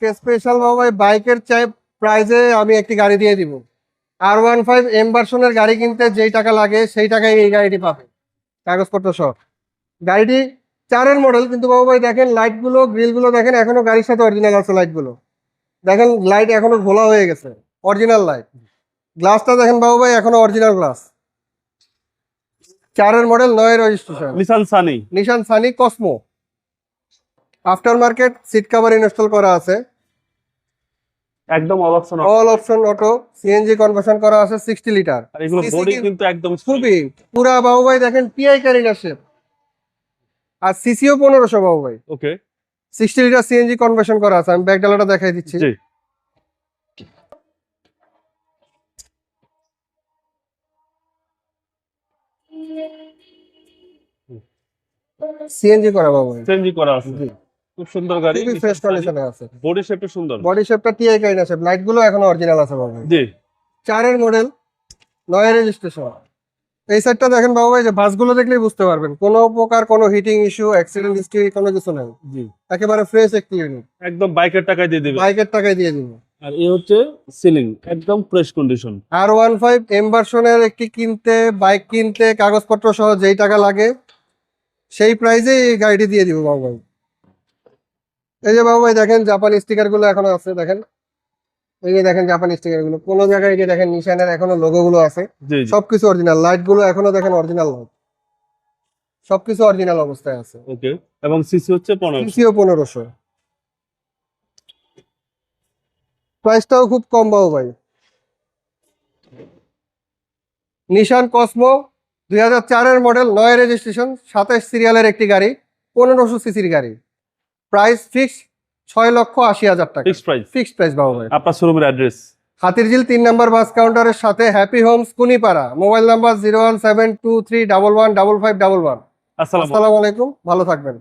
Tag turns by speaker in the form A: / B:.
A: আজকে স্পেশাল বাবা বাইকের চাই প্রাইজে আমি একটি গাড়ি দিয়ে দিব। আর ওয়ান ফাইভ এম ভার্সনের গাড়ি কিনতে যেই টাকা লাগে সেই টাকায় এই গাড়িটি পাবে। কাগজপত্র সহ। গাড়িটি চারের মডেল কিন্তু বাবু ভাই দেখেন লাইটগুলো গ্রিলগুলো দেখেন এখনও গাড়ির সাথে অরিজিনাল আছে লাইটগুলো দেখেন লাইট এখনও ঘোলা হয়ে গেছে অরিজিনাল লাইট গ্লাসটা দেখেন বাবু ভাই এখনও অরিজিনাল গ্লাস চারের মডেল নয় registration
B: Nissan Sunny
A: Nissan Sunny Cosmo after market seat cover install করা আছে।
B: একদম all option
A: all option auto CNG conversion করা আছে সিক্সটি লিটার
B: আর এগুলো বডি কিন্তু একদম
A: খুবই পুরা বাবু ভাই দেখেন পিআই ক্যারিনার শেপ আর সিসিও পনেরোশো বাবু ভাই।
B: Okay
A: sixty litre CNG conversion করা আছে আমি ব্যাক ডালাটা দেখাই দিচ্ছি।
B: জি।
A: সিএনজি করা বাবু
B: চেঞ্জি করা আছে।
A: জি।
B: খুব সুন্দর গাড়ি
A: খুবই ফ্রেশ কন্ডিশনে আছে।
B: বডি শেপটা সুন্দর।
A: বডি শেপটা টিআই ক্যারিনার শেপ লাইটগুলো এখনও অরিজিনাল আছে বাবু। ভাই
B: জি।
A: চারের মডেল নয় রেজিস্ট্রেশন এই সাইডটা দেখেন বাবু ভাই যে বাসগুলো দেখলেই বুঝতে পারবেন। কোনো প্রকার কোনো হিটিং ইস্যু অ্যাক্সিডেন্ট হিস্ট্রি কোনো কিছু নেই।
B: জি।
A: একেবারে ফ্রেশ একটি ইউনিট
B: একদম বাইকের টাকায় দিয়ে দিবে
A: বাইকের টাকায় দিয়ে দিব।
B: আর এই হচ্ছে সিলিং একদম ফ্রেশ কন্ডিশন
A: আর ওয়ান ফাইভ এম ভার্সনের একটি কিনতে বাইক কিনতে কাগজপত্র সহ যেই টাকা লাগে সেই প্রাইজে এই গাড়িটি দিয়ে দিব বাবু। ভাই এই যে বাবু ভাই দেখেন জাপানি স্টিকারগুলো এখনও আছে দেখেন। এই যে দেখেন জাপানি স্টিকারগুলো কোনো জায়গায় এই যে দেখেন নিশানের এখনও লোগো গুলো আছে সবকিছু অরিজিনাল লাইটগুলো এখনও দেখেন অরিজিনাল লাইট সবকিছু অরিজিনাল অবস্থায় আছে।
B: ওকে এবং সিসি হচ্ছে পনেরো
A: সিসিও পনেরোশো। প্রাইসটাও খুব কম বাবু ভাই। নিশান কসমো দুই হাজার চারের মডেল নয় রেজিস্ট্রেশন সাতাশ সিরিয়ালের একটি গাড়ি পনেরোশো সিসির গাড়ি। প্রাইস ফিক্স ছয় লক্ষ আশি হাজার টাকা।
B: Fix price?
A: ফিক্সড প্রাইস বাবু ভাই।
B: আপনার শোরুমের অ্যাড্রেস?
A: হাতিরঝিল তিন নম্বর বাস কাউন্টারের সাথে happy homes Kunipara. Mobile number zero one seven two three double one double five double one.
B: আসসালাম
A: আসসালামু আলাইকুম। ভালো থাকবেন।